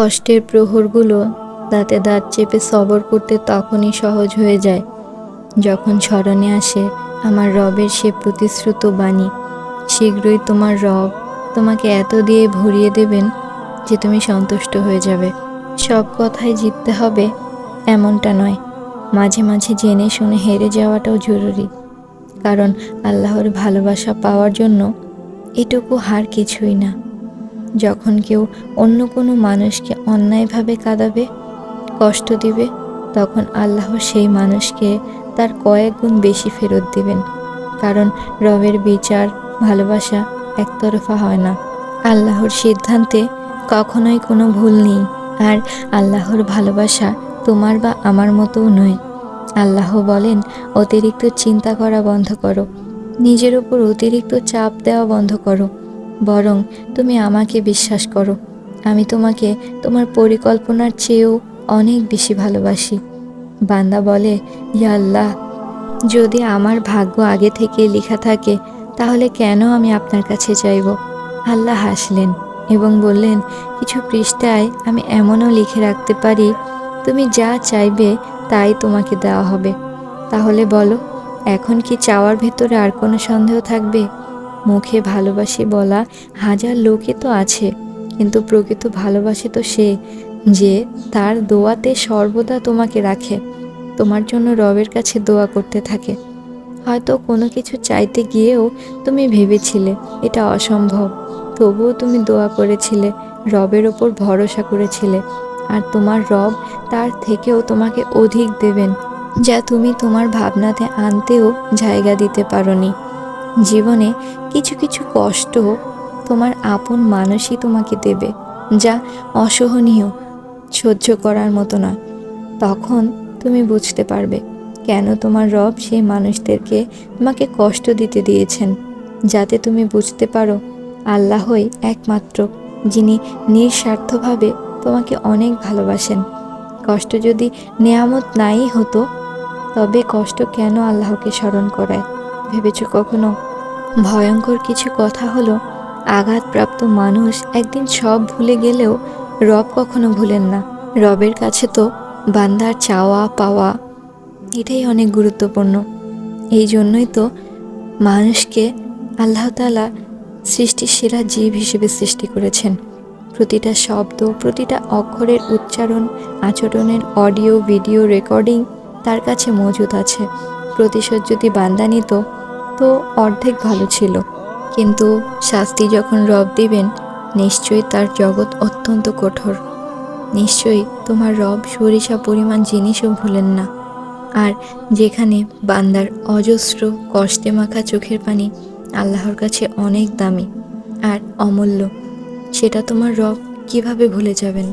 কষ্টের প্রহরগুলো দাঁতে দাঁত চেপে সবর করতে তখনই সহজ হয়ে যায়। যখন স্মরণে আসে আমার রবের সে প্রতিশ্রুত বাণী, শীঘ্রই তোমার রব তোমাকে এত দিয়ে ভরিয়ে দেবেন যে তুমি সন্তুষ্ট হয়ে যাবে। সব কথায় জিততে হবে এমনটা নয়। মাঝে মাঝে জেনে শুনে হেরে যাওয়াটাও জরুরি। কারণ আল্লাহর ভালোবাসা পাওয়ার জন্য এটুকু হার কিছুই না। যখন কেউ অন্য কোনো মানুষকে অন্যায়ভাবে কাঁদাবে, কষ্ট দিবে, তখন আল্লাহ সেই মানুষকে তার কয়েক গুণ বেশি ফেরত দিবেন। কারণ রবের বিচার, ভালোবাসা একতরফা হয় না। আল্লাহর সিদ্ধান্তে কখনোই কোনো ভুল নেই। আর আল্লাহর ভালোবাসা তোমার বা আমার মতোও নয়। আল্লাহ বলেন, অতিরিক্ত চিন্তা করা বন্ধ করো। নিজের উপর অতিরিক্ত চাপ দেওয়া বন্ধ করো। বরং তুমি আমাকে বিশ্বাস করো। আমি তোমাকে তোমার পরিকল্পনার চেয়েও অনেক বেশি ভালোবাসি। বান্দা বলে ইয়া আল্লাহ, যদি আমার ভাগ্য আগে থেকে লেখা থাকে, তাহলে কেন আমি আপনার কাছে চাইব আল্লাহ হাসলেন এবং বললেন, কিছু পৃষ্ঠায় আমি এমনও লিখে রাখতে পারি, তুমি যা চাইবে তাই তোমাকে দেওয়া হবে। তাহলে বলো, এখন কি চাওয়ার ভেতরে আর কোনো সন্দেহ থাকবে? মুখে ভালোবাসি বলা হাজার লোকই তো আছে, কিন্তু প্রকৃত ভালোবাসে তো সে যে তার দোয়াতে সর্বদা তোমাকে রাখে, তোমার জন্য রবের কাছে দোয়া করতে থাকে। হয়তো কোনো কিছু চাইতে গিয়েও তুমি ভেবেছিলে এটা অসম্ভব, তবুও তুমি দোয়া করেছিলে, রবের ওপর ভরসা করেছিলে, আর তোমার রব তার থেকেও তোমাকে অধিক দেবেন, যা তুমি তোমার ভাবনাতে আনতেও জায়গা দিতে পারোনি। জীবনে কিছু কিছু কষ্ট তোমার আপন মানুষই তোমাকে দেবে, যা অসহনীয়, সহ্য করার মতো না তখন তুমি বুঝতে পারবে কেন তোমার রব সেই মানুষদেরকে তোমাকে কষ্ট দিতে দিয়েছেন, যাতে তুমি বুঝতে পারো আল্লাহই একমাত্র, যিনি নিঃস্বার্থভাবে তোমাকে অনেক ভালোবাসেন। কষ্ট যদি নেয়ামত নাই হতো, তবে কষ্ট কেন আল্লাহকে স্মরণ করায়? ভেবেছ কখনো? ভয়ঙ্কর কিছু কথা হলো, আঘাতপ্রাপ্ত মানুষ একদিন সব ভুলে গেলেও রব কখনো ভুলেন না। রবের কাছে তো বান্দার চাওয়া পাওয়া এটাই অনেক গুরুত্বপূর্ণ। এই জন্যই তো মানুষকে আল্লাহ তালা সৃষ্টির সেরা জীব হিসেবে সৃষ্টি করেছেন। প্রতিটা শব্দ, প্রতিটা অক্ষরের উচ্চারণ, আচরণের অডিও, ভিডিও, রেকর্ডিং তার কাছে মজুদ আছে। প্রতিশোধ যদি বান্দা নিত তো অর্ধেক ভালো ছিল। কিন্তু শাস্তি যখন রব দিবেন, নিশ্চয়ই তার জগৎ অত্যন্ত কঠোর। নিশ্চয়ই তোমার রব সরিষা পরিমাণ জিনিসও ভুলেন না। আর যেখানে বান্দার অজস্র কষ্টে মাখা চোখের পানি আল্লাহর কাছে অনেক দামি আর অমূল্য, সেটা তোমার রব কীভাবে ভুলে যাবেন?